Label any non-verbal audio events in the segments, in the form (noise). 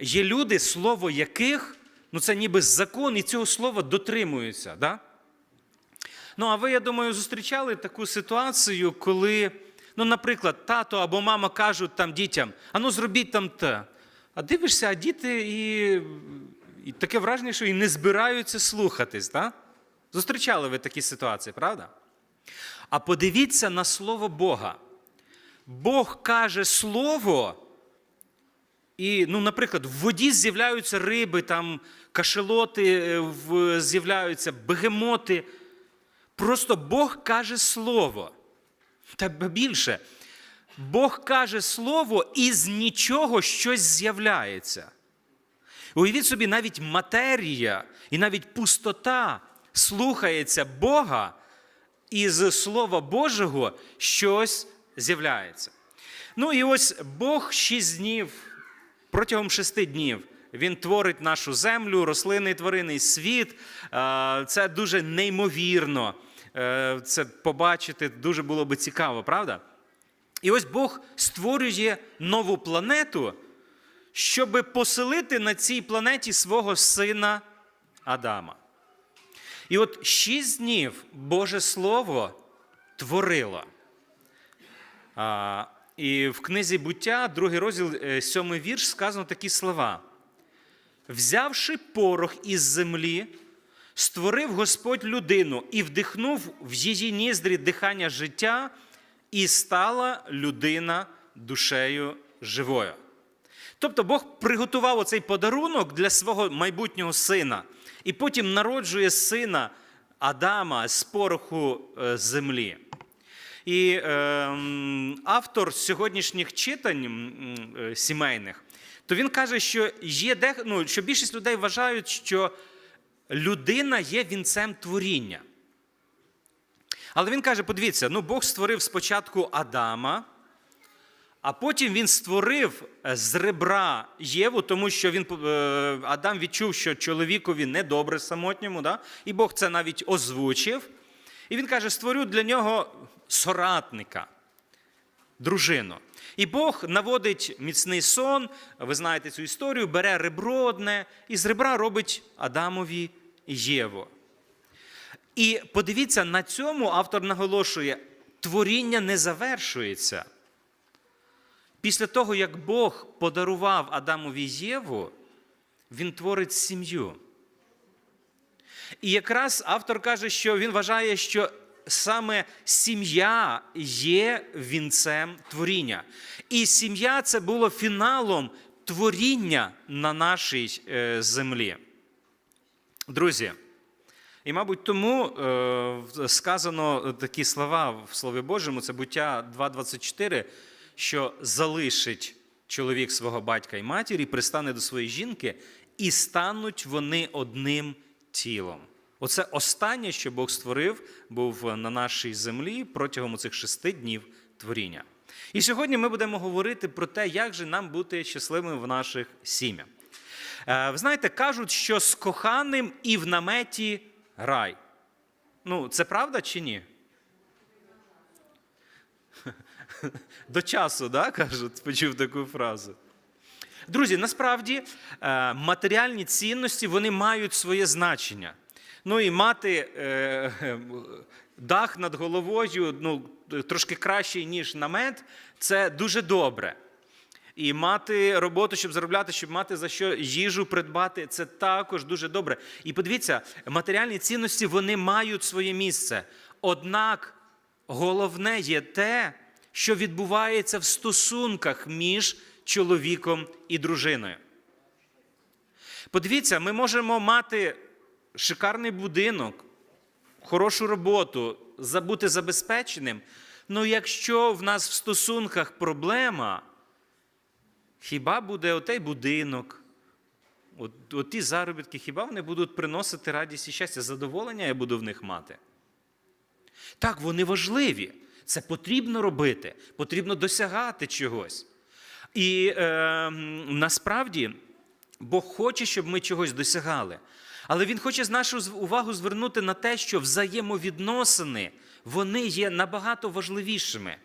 є люди, слово яких, ну це ніби закон, і цього слова дотримуються. Да? Ну, а ви, я думаю, зустрічали таку ситуацію, коли, ну, наприклад, тато або мама кажуть там дітям, а ну зробіть там те. А дивишся, а діти і, і таке враження, що і не збираються слухатись. Да? Зустрічали ви такі ситуації, правда? А подивіться на слово Бога. Бог каже слово, і, ну, наприклад, в воді з'являються риби, там кашелоти е, з'являються, бегемоти. Просто Бог каже слово. Та більше. Бог каже слово, і з нічого щось з'являється. Уявіть собі, навіть матерія і навіть пустота слухається Бога, і з Слова Божого щось з'являється. Ну і ось Бог шість днів, протягом шести днів. Він творить нашу землю, рослинний тваринний світ. Е, Це дуже неймовірно. Е, Це побачити дуже було би цікаво, правда? І ось Бог створює нову планету, щоб поселити на цій планеті свого сина Адама. І от шість днів Боже Слово творило. І в книзі буття, другий розділ, е, сьомий вірш, сказано такі слова. Взявши порох із землі, створив Господь людину і вдихнув в її ніздрі дихання життя, і стала людина душею живою. Тобто Бог приготував оцей подарунок для свого майбутнього сина, і потім народжує сина Адама з пороху е, землі. І е, автор сьогоднішніх читань е, сімейних, то він каже, що є де, ну, що більшість людей вважають, що людина є вінцем творіння. Але він каже: подивіться, ну Бог створив спочатку Адама, а потім він створив е, з ребра Єву, тому що він, е, Адам відчув, що чоловікові недобре самотньому, да? і Бог це навіть озвучив. І він каже: створю для нього соратника, дружину. І Бог наводить міцний сон, ви знаєте цю історію, бере ребро одне і з ребра робить Адамові Єву. І подивіться, на цьому автор наголошує: творіння не завершується. Після того, як Бог подарував Адамові Єву, він творить сім'ю. І якраз автор каже, що він вважає, що саме сім'я є вінцем творіння. І сім'я це було фіналом творіння на нашій е, землі. Друзі, і, мабуть, тому е, сказано такі слова в Слові Божому, це буття 2.24, що залишить чоловік свого батька і матір і пристане до своєї жінки, і стануть вони одним тілом. Оце останнє, що Бог створив, був на нашій землі протягом цих шести днів творіння. І сьогодні ми будемо говорити про те, як же нам бути щасливими в наших сім'ях. Е, Ви знаєте, кажуть, що з коханим і в наметі рай. Ну, це правда чи ні? (laughs) До часу, да, кажуть, почув таку фразу. Друзі, насправді е, матеріальні цінності вони мають своє значення. Ну і мати е, (laughs) дах над головою ну, трошки кращий, ніж намет, це дуже добре. І мати роботу, щоб заробляти, щоб мати за що їжу придбати, це також дуже добре. І подивіться, матеріальні цінності вони мають своє місце. Однак головне є те, що відбувається в стосунках між чоловіком і дружиною. Подивіться, ми можемо мати шикарний будинок, хорошу роботу, бути забезпеченим. але якщо в нас в стосунках проблема, хіба буде отей будинок, от, от ті заробітки, хіба вони будуть приносити радість і щастя, задоволення я буду в них мати? Так, вони важливі. Це потрібно робити, потрібно досягати чогось. І е, насправді Бог хоче, щоб ми чогось досягали. Але Він хоче нашу увагу звернути на те, що взаємовідносини вони є набагато важливішими.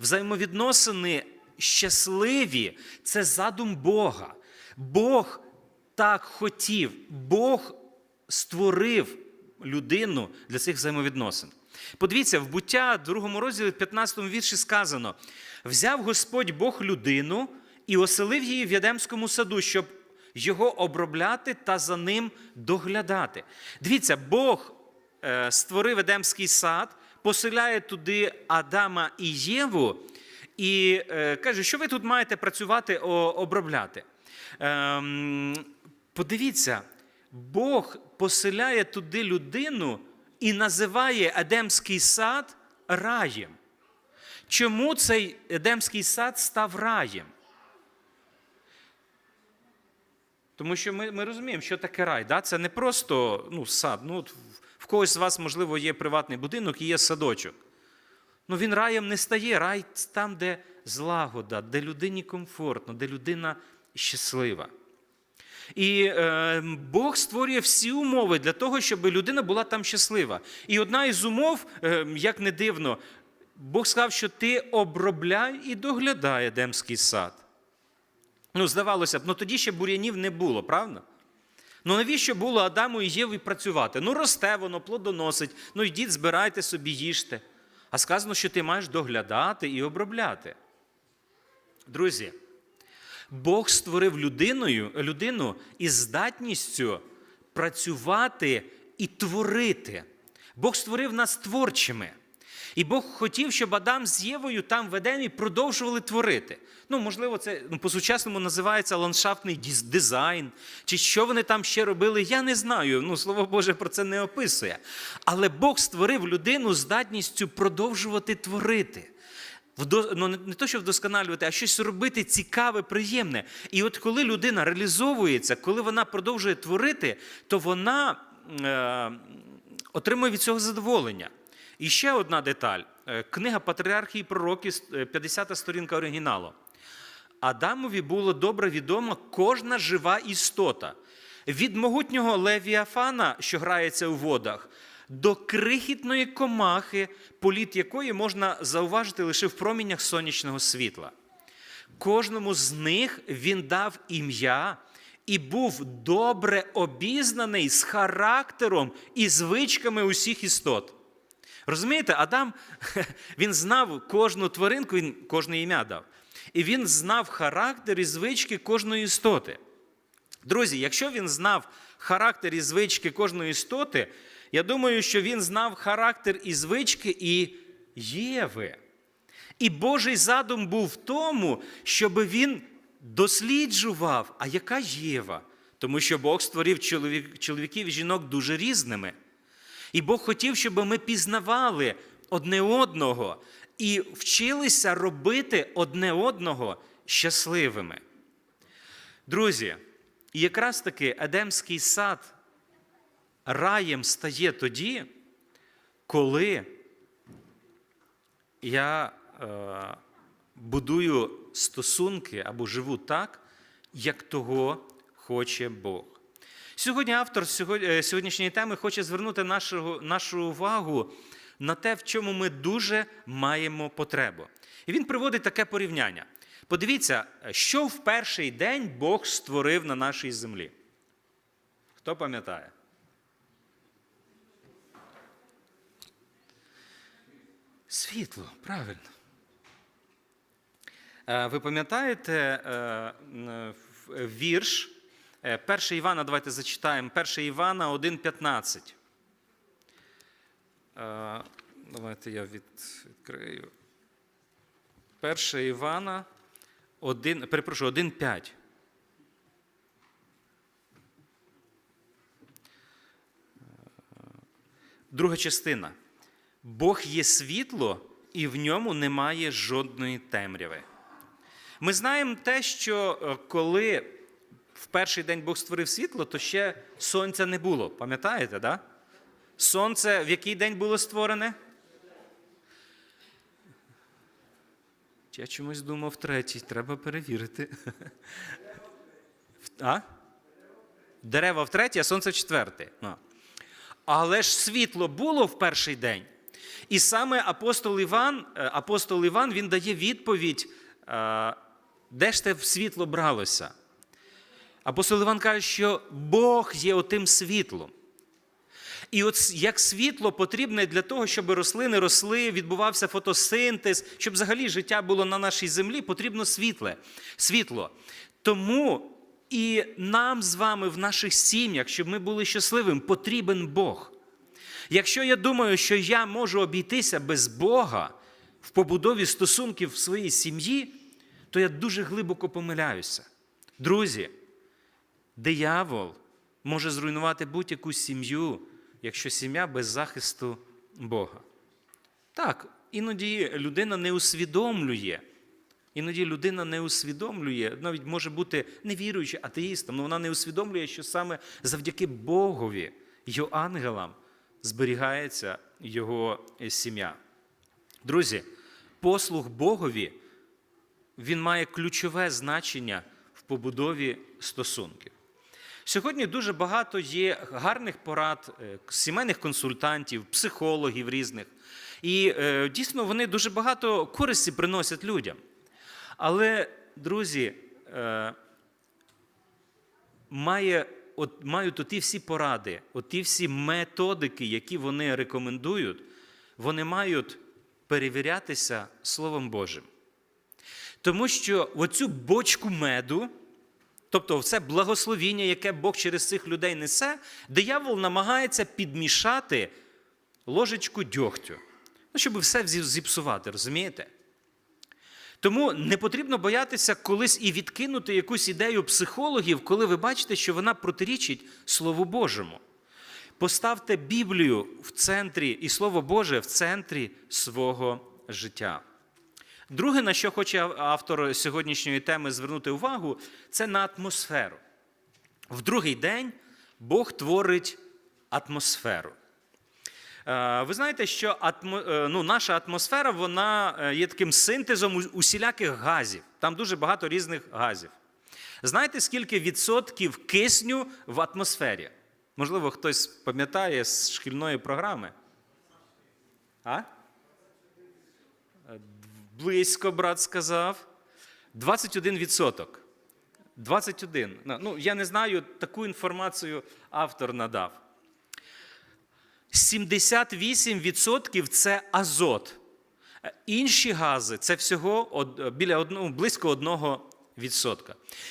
Взаємовідносини щасливі це задум Бога. Бог так хотів, Бог створив людину для цих взаємовідносин. Подивіться, в буття, другому розділі, 15 вірші сказано: взяв Господь Бог людину і оселив її в Ядемському саду, щоб його обробляти та за ним доглядати. Дивіться, Бог е, створив Едемський сад, поселяє туди Адама і Єву, і е, каже, що ви тут маєте працювати, обробляти. Ем, подивіться, Бог поселяє туди людину і називає Едемський сад раєм. Чому цей Едемський сад став раєм? Тому що ми, ми розуміємо, що таке рай. Да? Це не просто ну, сад. Ну, в когось з вас, можливо, є приватний будинок і є садочок. Ну він раєм не стає. Рай там, де злагода, де людині комфортно, де людина щаслива. І е, Бог створює всі умови для того, щоб людина була там щаслива. І одна із умов, е, як не дивно, Бог сказав, що ти обробляй і доглядай Едемський сад. Ну, здавалося б, ну тоді ще бур'янів не було, правда? Ну навіщо було Адаму і Єві працювати? Ну, росте воно, плодоносить, ну йдіть, збирайте собі, їжте. А сказано, що ти маєш доглядати і обробляти. Друзі, Бог створив людиною, людину із здатністю працювати і творити. Бог створив нас творчими. І Бог хотів, щоб Адам з Євою там в Едемі продовжували творити. Ну, можливо, це ну, по-сучасному називається ландшафтний дизайн. Чи що вони там ще робили, я не знаю. Ну, Слово Боже про це не описує. Але Бог створив людину здатністю продовжувати творити. Ну, не то, що вдосконалювати, а щось робити цікаве, приємне. І от коли людина реалізовується, коли вона продовжує творити, то вона е, отримує від цього задоволення. І ще одна деталь. Е, Книга Патріархії і пророки, е, 50 сторінка оригіналу. Адамові було добре відома кожна жива істота. Від могутнього левіафана, що грається у водах, до крихітної комахи, політ якої можна зауважити лише в промінях сонячного світла. Кожному з них він дав ім'я і був добре обізнаний з характером і звичками усіх істот. Розумієте, Адам (laughs) він знав кожну тваринку, він кожне ім'я дав. І він знав характер і звички кожної істоти. Друзі, якщо він знав характер і звички кожної істоти, я думаю, що він знав характер і звички і Єви. І Божий задум був в тому, щоб він досліджував, а яка Єва? Тому що Бог створив чоловік, чоловіків і жінок дуже різними. І Бог хотів, щоб ми пізнавали одне одного і вчилися робити одне одного щасливими. Друзі, якраз таки Едемський сад раєм стає тоді, коли я е, будую стосунки або живу так, як того хоче Бог. Сьогодні автор е, сьогоднішньої теми хоче звернути нашу, нашу увагу на те, в чому ми дуже маємо потребу. І він приводить таке порівняння. Подивіться, що в перший день Бог створив на нашій землі. Хто пам'ятає? Світло, правильно. Е, Ви пам'ятаєте е, вірш 1 Івана, давайте зачитаємо. 1 Івана 1,15. Е, Давайте я відкрию. 1 Івана 1, перепрошую, 1,5. Друга частина. Бог є світло, і в ньому немає жодної темряви. Ми знаємо те, що е, коли в перший день Бог створив світло, то ще сонця не було. Пам'ятаєте, да? Сонце в який день було створене? Я чомусь думав третій, треба перевірити. (laughs) А? Дерева в третій, а сонце в четвертий. Але ж світло було в перший день. І саме апостол Іван, е, апостол Іван він дає відповідь, е, де ж те світло бралося. Апостол Іван каже, що Бог є отим світлом. І от як світло потрібне для того, щоб рослини росли, відбувався фотосинтез, щоб взагалі життя було на нашій землі, потрібно світле, світло. Тому і нам з вами в наших сім'ях, щоб ми були щасливими, потрібен Бог. Якщо я думаю, що я можу обійтися без Бога в побудові стосунків в своїй сім'ї, то я дуже глибоко помиляюся. Друзі, диявол може зруйнувати будь-яку сім'ю, якщо сім'я без захисту Бога. Так, іноді людина не усвідомлює. Іноді людина не усвідомлює, навіть може бути невіруючим, атеїстом, але вона не усвідомлює, що саме завдяки Богові, його ангелам, зберігається його сім'я. Друзі, послуг Богові він має ключове значення в побудові стосунків. Сьогодні дуже багато є гарних порад, е, сімейних консультантів, психологів різних. І е, дійсно вони дуже багато користі приносять людям. Але, друзі, е, має, от, мають оті всі поради, оті всі методики, які вони рекомендують, вони мають перевірятися Словом Божим. Тому що оцю бочку меду, тобто все благословіння, яке Бог через цих людей несе, диявол намагається підмішати ложечку дьогтю, ну, щоб все зіпсувати, розумієте? Тому не потрібно боятися колись і відкинути якусь ідею психологів, коли ви бачите, що вона протирічить Слову Божому. Поставте Біблію в центрі і Слово Боже в центрі свого життя. Друге, на що хоче автор сьогоднішньої теми звернути увагу, це на атмосферу. В другий день Бог творить атмосферу. Е, Ви знаєте, що атмо, е, ну, наша атмосфера вона е, є таким синтезом усіляких газів. Там дуже багато різних газів. Знаєте, скільки відсотків кисню в атмосфері? Можливо, хтось пам'ятає з шкільної програми? А? Близько, брат сказав. 21 відсоток. 21. Ну, я не знаю, таку інформацію автор надав. 78% це азот. Інші гази це всього біля одного, близько 1%.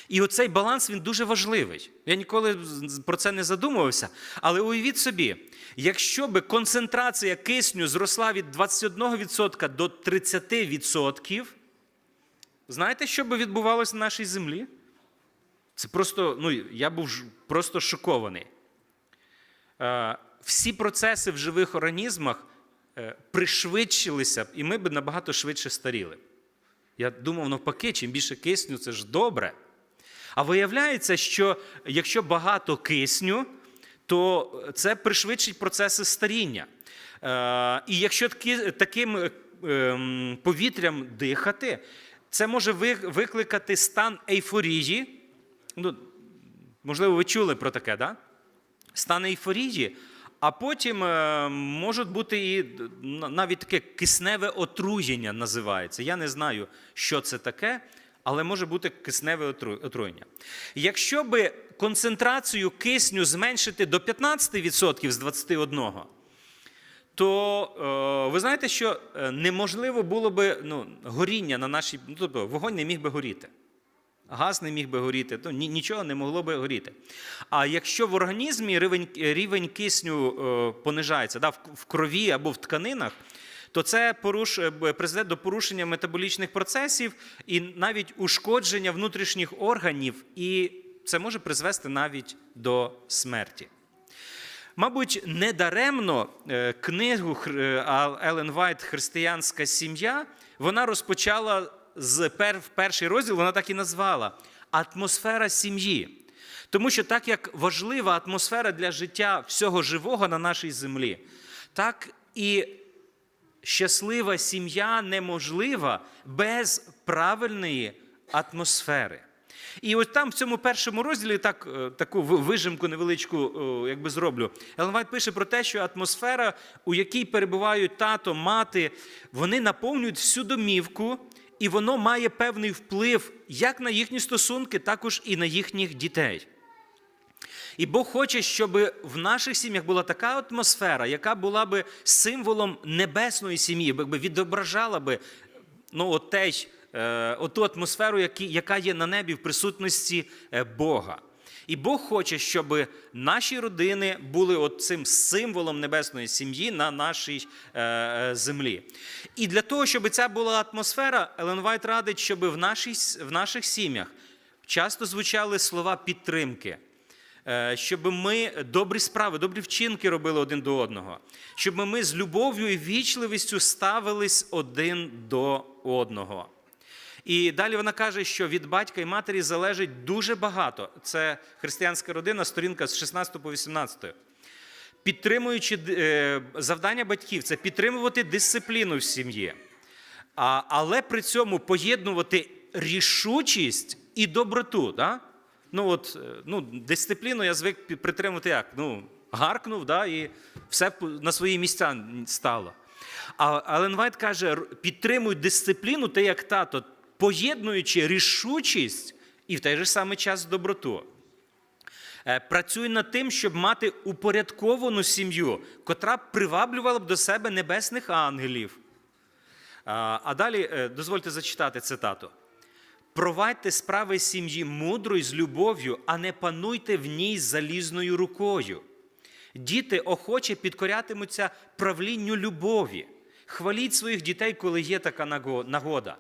І оцей баланс він дуже важливий. Я ніколи про це не задумувався. Але уявіть собі, якщо би концентрація кисню зросла від 21% до 30%, знаєте, що би відбувалося на нашій землі? Це просто, ну, я був просто шокований всі процеси в живих організмах пришвидшилися б, і ми б набагато швидше старіли. Я думав, навпаки, чим більше кисню, це ж добре. А виявляється, що якщо багато кисню, то це пришвидшить процеси старіння. І якщо таким повітрям дихати, це може викликати стан ейфорії. Ну, Можливо, ви чули про таке, да? Стан ейфорії, а потім можуть бути і навіть таке кисневе отруєння називається. Я не знаю, що це таке, але може бути кисневе отруєння. Якщо би концентрацію кисню зменшити до 15% з 21%, то ви знаєте, що неможливо було би ну, горіння на нашій, ну, тобто вогонь не міг би горіти. Газ не міг би горіти, то нічого не могло би горіти. А якщо в організмі рівень рівень кисню понижається да, в крові або в тканинах, то це поруш, призведе до порушення метаболічних процесів і навіть ушкодження внутрішніх органів, і це може призвести навіть до смерті. Мабуть, недаремно книгу Елен Вайт Християнська сім'я вона розпочала з перший розділ вона так і назвала атмосфера сім'ї. Тому що так як важлива атмосфера для життя всього живого на нашій землі, так і щаслива сім'я неможлива без правильної атмосфери. І ось там в цьому першому розділі так, таку вижимку невеличку якби зроблю. Елен Вайт пише про те, що атмосфера, у якій перебувають тато, мати, вони наповнюють всю домівку і воно має певний вплив як на їхні стосунки, також і на їхніх дітей. І Бог хоче, щоб в наших сім'ях була така атмосфера, яка була би символом небесної сім'ї, якби відображала би ну, отеч, е, оту атмосферу, яка є на небі в присутності е, Бога. І Бог хоче, щоб наші родини були цим символом небесної сім'ї на нашій е, е, землі. І для того, щоб ця була атмосфера, Елен Вайт радить, щоб в, нашій, в наших сім'ях часто звучали слова підтримки. Е, щоб ми добрі справи, добрі вчинки робили один до одного, щоб ми з любов'ю і вічливістю ставились один до одного. І далі вона каже, що від батька і матері залежить дуже багато. Це християнська родина, сторінка з 16 по 18. Підтримуючи е, завдання батьків, це підтримувати дисципліну в сім'ї, але при цьому поєднувати рішучість і доброту. Да? Ну, от, е, ну, дисципліну я звик притримувати як? Ну, гаркнув, да, і все на свої місця стало. А Вайт каже: підтримуй дисципліну, ти як тато, поєднуючи рішучість і в той же самий час доброту. Е, Працюй над тим, щоб мати упорядковану сім'ю, котра б приваблювала б до себе небесних ангелів. А а далі е, дозвольте зачитати цитату. Провадьте справи сім'ї мудро і з любов'ю, а не пануйте в ній залізною рукою. Діти охоче підкорятимуться правлінню любові. Хваліть своїх дітей, коли є така нагода.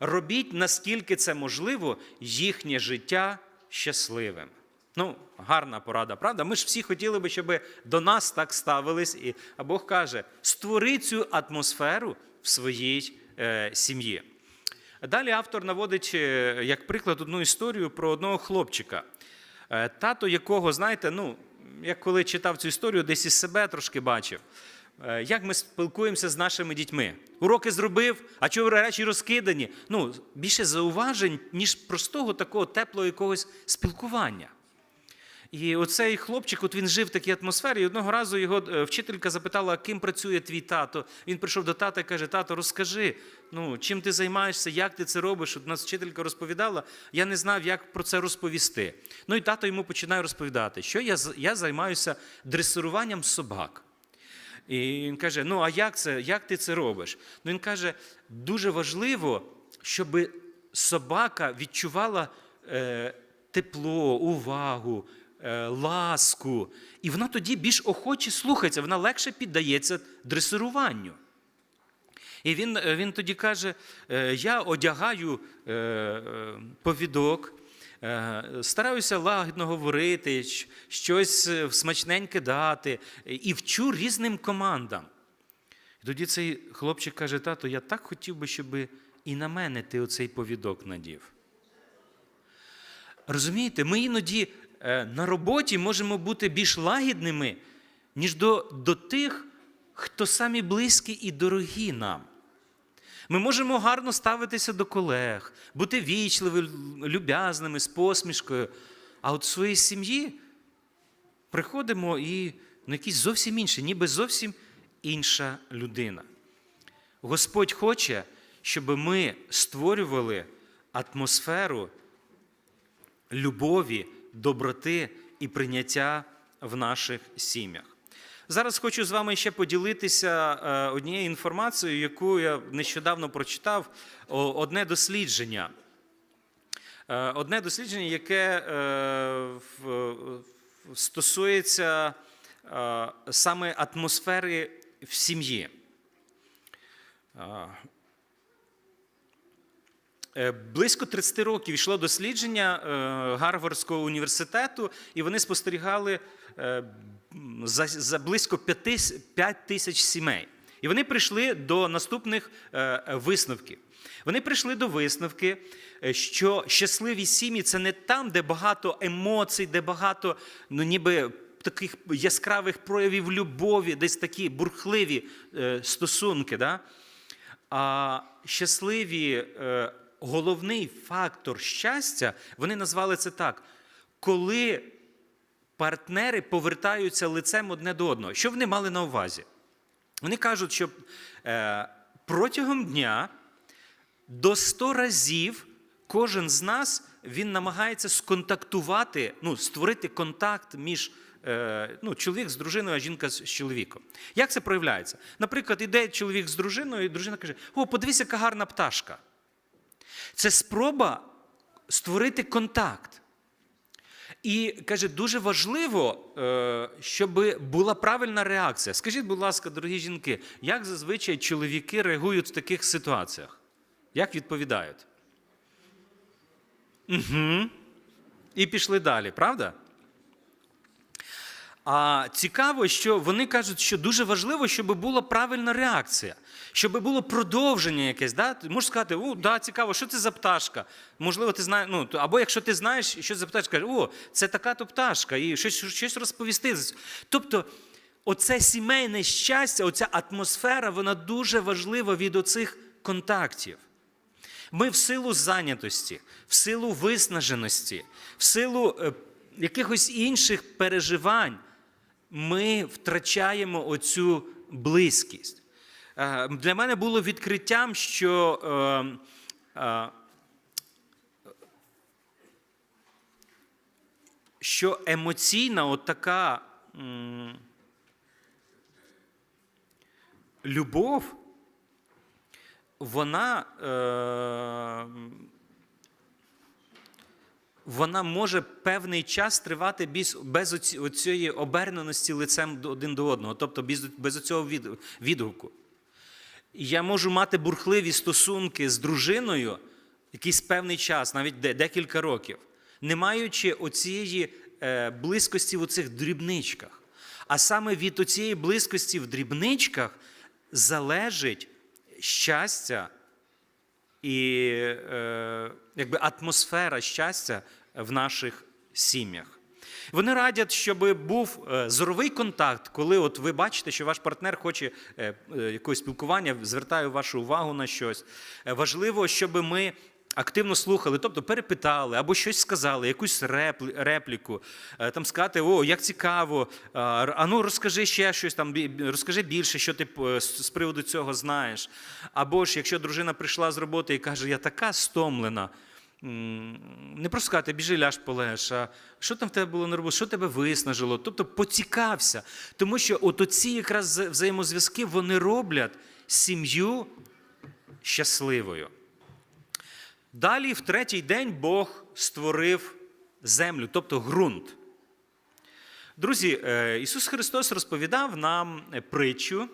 Робіть, наскільки це можливо, їхнє життя щасливим. Ну, гарна порада, правда? Ми ж всі хотіли би, щоб до нас так ставились. І, а Бог каже: створи цю атмосферу в своїй е, сім'ї. Далі автор наводить е, як приклад одну історію про одного хлопчика, е, тато якого, знаєте, ну, я коли читав цю історію, десь із себе трошки бачив, як ми спілкуємося з нашими дітьми. Уроки зробив, а чого речі розкидані? Ну, більше зауважень, ніж простого такого теплого якогось спілкування. І оцей хлопчик, от він жив в такій атмосфері. І одного разу його е, вчителька запитала, ким працює твій тато. Він прийшов до тата і каже: Тато, розкажи, ну, чим ти займаєшся, як ти це робиш? От нас вчителька розповідала, я не знав, як про це розповісти. Ну і тато йому починає розповідати, що я, я займаюся дресируванням собак. І він каже: Ну, а як це? Як ти це робиш? Ну він каже: дуже важливо, щоб собака відчувала е, тепло, увагу, е, ласку. І вона тоді більш охоче слухається, вона легше піддається дресируванню. І він, е, він тоді каже: е, я одягаю е, е, повідок, стараюся лагідно говорити, щось е, смачненьке дати і вчу різним командам. І тоді цей хлопчик каже: тато, я так хотів би, щоб і на мене ти оцей повідок надів. Розумієте, ми іноді е, на роботі можемо бути більш лагідними, ніж до, до тих, хто самі близькі і дорогі нам. Ми можемо гарно ставитися до колег, бути вічливими, люб'язними, з посмішкою. А от в своїй сім'ї приходимо і ну, якісь зовсім інші, ніби зовсім інша людина. Господь хоче, щоб ми створювали атмосферу любові, доброти і прийняття в наших сім'ях. Зараз хочу з вами ще поділитися е, однією інформацією, яку я нещодавно прочитав, одне дослідження. Е, Одне дослідження, яке е, стосується саме атмосфери в сім'ї. Близько 30 років йшло дослідження Гарвардського університету, і вони спостерігали за, за близько 5 тисяч сімей. І вони прийшли до наступних е, висновків. Вони прийшли до висновки, е, що щасливі сім'ї це не там, де багато емоцій, де багато, ну ніби таких яскравих проявів любові, десь такі бурхливі е, стосунки. Да? А щасливі, головний фактор щастя, вони назвали це так: коли партнери повертаються лицем одне до одного. Що вони мали на увазі? Вони кажуть, що е, протягом дня до 100 разів кожен з нас він намагається сконтактувати, ну, створити контакт між е, ну, чоловік з дружиною, а жінка з чоловіком. Як це проявляється? Наприклад, іде чоловік з дружиною, і дружина каже: О, подивись, яка гарна пташка. Це спроба створити контакт. І каже, дуже важливо, е, щоб була правильна реакція. Скажіть, будь ласка, дорогі жінки, як зазвичай чоловіки реагують в таких ситуаціях? Як відповідають? Угу. І пішли далі, правда? А цікаво, що вони кажуть, що дуже важливо, щоб була правильна реакція, щоб було продовження якесь. Да? Ти можеш сказати, о, да, цікаво, що це за пташка? Можливо, ти знаєш, ну, або якщо ти знаєш, що це за пташка, кажеш, о, це така то пташка, і щось, щось розповісти. Тобто, оце сімейне щастя, оця атмосфера, вона дуже важлива від оцих контактів. Ми в силу зайнятості, в силу виснаженості, в силу е, якихось інших переживань ми втрачаємо оцю близькість. Е, Для мене було відкриттям, що е, е, що емоційна от така любов, вона, вона може певний час тривати без, без оцієї оберненості лицем один до одного, тобто без, без цього від, Я можу мати бурхливі стосунки з дружиною якийсь певний час, навіть де- декілька років, не маючи оцієї е, близькості в оцих дрібничках. А саме від оцієї близькості в дрібничках залежить щастя і е, якби атмосфера щастя в наших сім'ях. Вони радять, щоб був е, зоровий контакт, коли от ви бачите, що ваш партнер хоче е, е, якогось спілкування, звертає вашу увагу на щось. Важливо, щоб ми активно слухали, тобто перепитали або щось сказали, якусь реплі- репліку, там сказати, о, як цікаво, а, ну розкажи ще щось там, розкажи більше, що ти з приводу цього знаєш. Або ж якщо дружина прийшла з роботи і каже, я така стомлена. Не просто сказати, біжи ляж полеж, а що там в тебе було на роботі, що тебе виснажило? Тобто поцікався. Тому що от оці якраз взаємозв'язки вони роблять сім'ю щасливою. Далі, в третій день, Бог створив землю, тобто ґрунт. Друзі, е, Ісус Христос розповідав нам е, притчу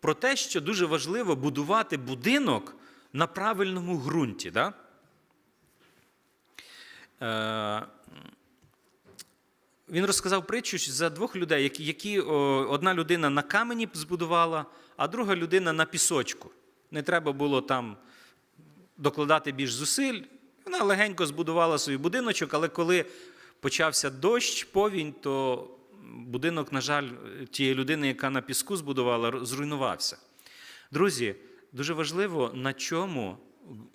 про те, що дуже важливо будувати будинок на правильному ґрунті. Да? Е, Він розказав притчу за двох людей, які, одна людина на камені збудувала, а друга людина на пісочку. Не треба було там докладати більш зусиль. Вона легенько збудувала свій будиночок, але коли почався дощ, повінь, то будинок, на жаль, тієї людини, яка на піску збудувала, зруйнувався. Друзі, дуже важливо, на чому,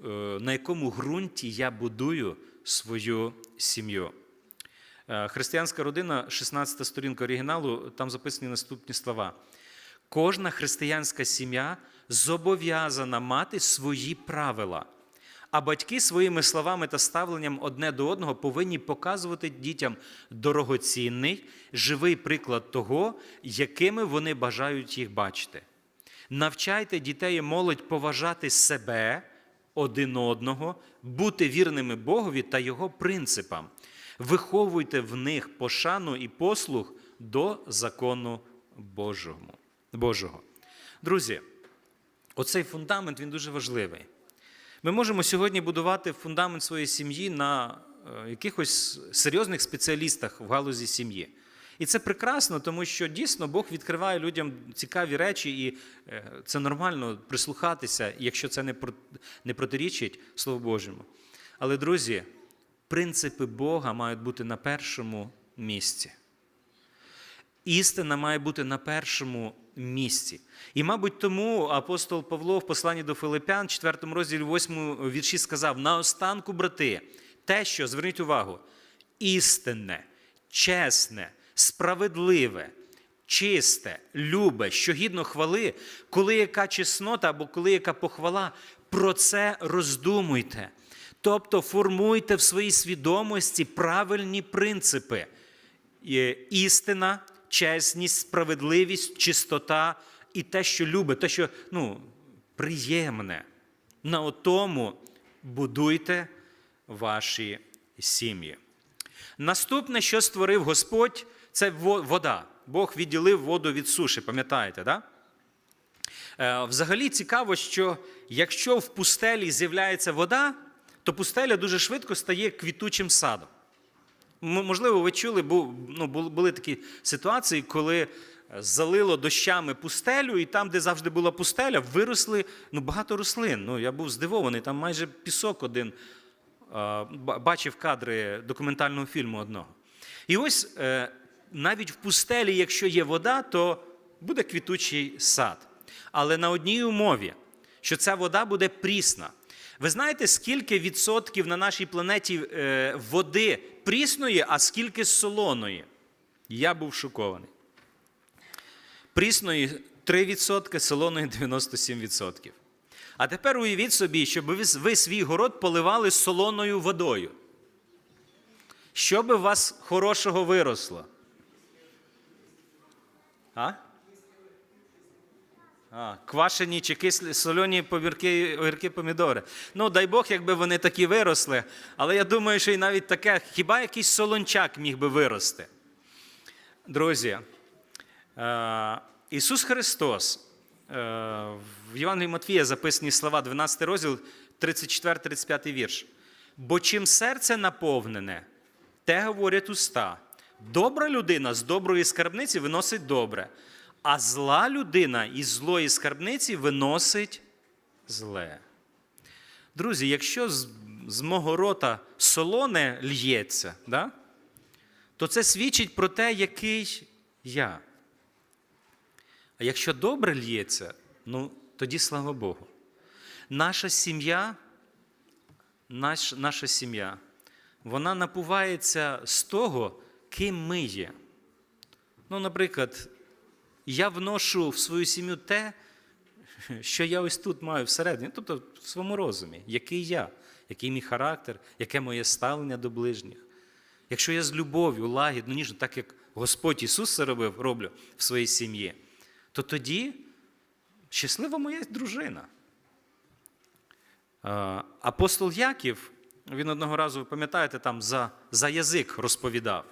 е, на якому ґрунті я будую свою сім'ю. Е, Християнська родина, 16 сторінка оригіналу, там записані наступні слова. Кожна християнська сім'я зобов'язана мати свої правила. А батьки своїми словами та ставленням одне до одного повинні показувати дітям дорогоцінний, живий приклад того, якими вони бажають їх бачити. Навчайте дітей молодь поважати себе, один одного, бути вірними Богові та Його принципам. Виховуйте в них пошану і послух до закону. Божого. Друзі, оцей фундамент він дуже важливий. Ми можемо сьогодні будувати фундамент своєї сім'ї на е, якихось серйозних спеціалістах в галузі сім'ї. І це прекрасно, тому що дійсно Бог відкриває людям цікаві речі, і е, це нормально прислухатися, якщо це не протирічить Слову Божому. Але, друзі, принципи Бога мають бути на першому місці. Істина має бути на першому місці. І, мабуть, тому апостол Павло в посланні до Филипян, 4 розділі 8 вірші сказав: наостанку, брати, те, що, зверніть увагу, істинне, чесне, справедливе, чисте, любе, що гідно хвали, коли яка чеснота або коли яка похвала, Про це роздумуйте. Тобто формуйте в своїй свідомості правильні принципи: істина, чесність, справедливість, чистота і те, що любить, те, що ну, приємне. На тому будуйте ваші сім'ї. Наступне, що створив Господь, це вода. Бог відділив воду від суші, пам'ятаєте, да? Е, Взагалі цікаво, що якщо в пустелі з'являється вода, то пустеля дуже швидко стає квітучим садом. Можливо, ви чули, ну, були такі ситуації, коли е, залило дощами пустелю, і там, де завжди була пустеля, виросли ну, багато рослин. Ну, я був здивований, там майже пісок один. Е, Бачив кадри документального фільму одного. І ось навіть в пустелі, якщо є вода, то буде квітучий сад. Але на одній умові, що ця вода буде прісна. Ви знаєте, скільки відсотків на нашій планеті е, води прісної, а скільки солоної? Я був шокований. Прісної 3%, солоної 97%. А тепер уявіть собі, щоб ви, свій город поливали солоною водою. Що би у вас хорошого виросло? А? А, квашені чи кислі, солоні повірки, огірки, помідори. Ну, дай Бог, якби вони такі виросли. Але я думаю, що і навіть таке, хіба якийсь солончак міг би вирости. Друзі, е, Ісус Христос, е, в Євангелії Матвія записані слова, 12 розділ, 34-35 вірш. Бо чим серце наповнене, те говорять уста. Добра людина з доброї скарбниці виносить добре, а зла людина із злої скарбниці виносить зле. Друзі, якщо з, з мого рота солоне л'ється, да? то це свідчить про те, який я. А якщо добре л'ється, ну тоді слава Богу. Наша сім'я, наш, наша сім'я, вона напувається з того, ким ми є. Ну, наприклад, я вношу в свою сім'ю те, що я ось тут маю всередині, тобто в своєму розумі, який я, який мій характер, яке моє ставлення до ближніх. Якщо я з любов'ю, лагідно, ніжно, так як Господь Ісус це робив, роблю в своїй сім'ї, то тоді щаслива моя дружина. Е, Апостол Яків, він одного разу, ви пам'ятаєте, там за, за язик розповідав.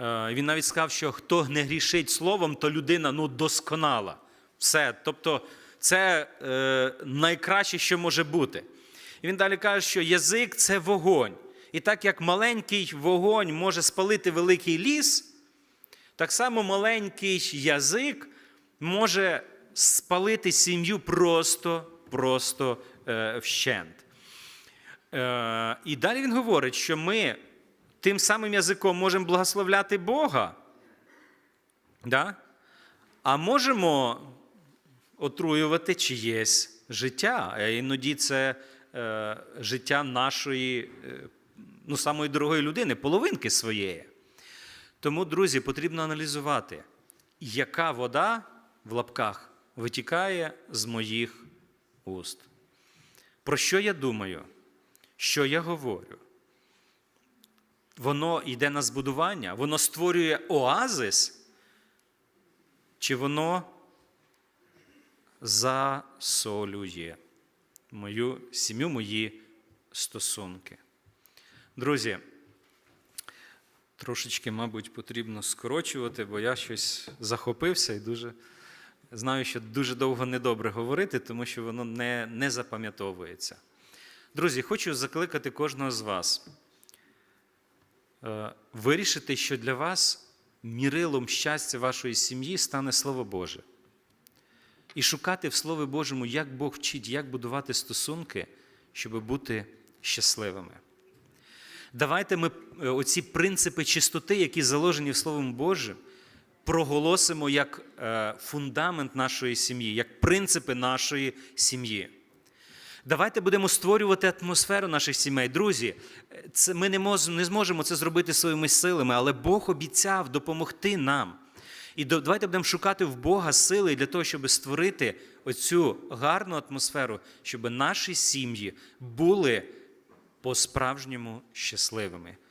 Е, Він навіть сказав, що хто не грішить словом, то людина ну, досконала. Все. Тобто, це е, найкраще, що може бути. І він далі каже, що язик це вогонь. І так як маленький вогонь може спалити великий ліс, так само маленький язик може спалити сім'ю просто, просто е, вщент. Е, і далі він говорить, що ми тим самим язиком можемо благословляти Бога, да? а можемо отруювати чиєсь життя. А іноді це е, життя нашої, е, ну, самої дорогої людини, половинки своєї. Тому, друзі, потрібно аналізувати, яка вода в лапках витікає з моїх уст. Про що я думаю? Що я говорю? Воно йде на збудування, воно створює оазис, чи воно засолює мою сім'ю, мої стосунки. Друзі, трошечки, мабуть, потрібно скорочувати, бо я щось захопився і дуже знаю, що дуже довго недобре говорити, тому що воно не, не запам'ятовується. Друзі, хочу закликати кожного з вас вирішити, що для вас мірилом щастя вашої сім'ї стане Слово Боже. І шукати в Слові Божому, як Бог вчить, як будувати стосунки, щоб бути щасливими. Давайте ми е, оці принципи чистоти, які заложені в Словом Божим, проголосимо як е, фундамент нашої сім'ї, як принципи нашої сім'ї. Давайте будемо створювати атмосферу наших сімей. Друзі, це ми не, мож, не зможемо це зробити своїми силами, але Бог обіцяв допомогти нам. І давайте будемо шукати в Бога сили для того, щоб створити оцю гарну атмосферу, щоб наші сім'ї були по-справжньому щасливими.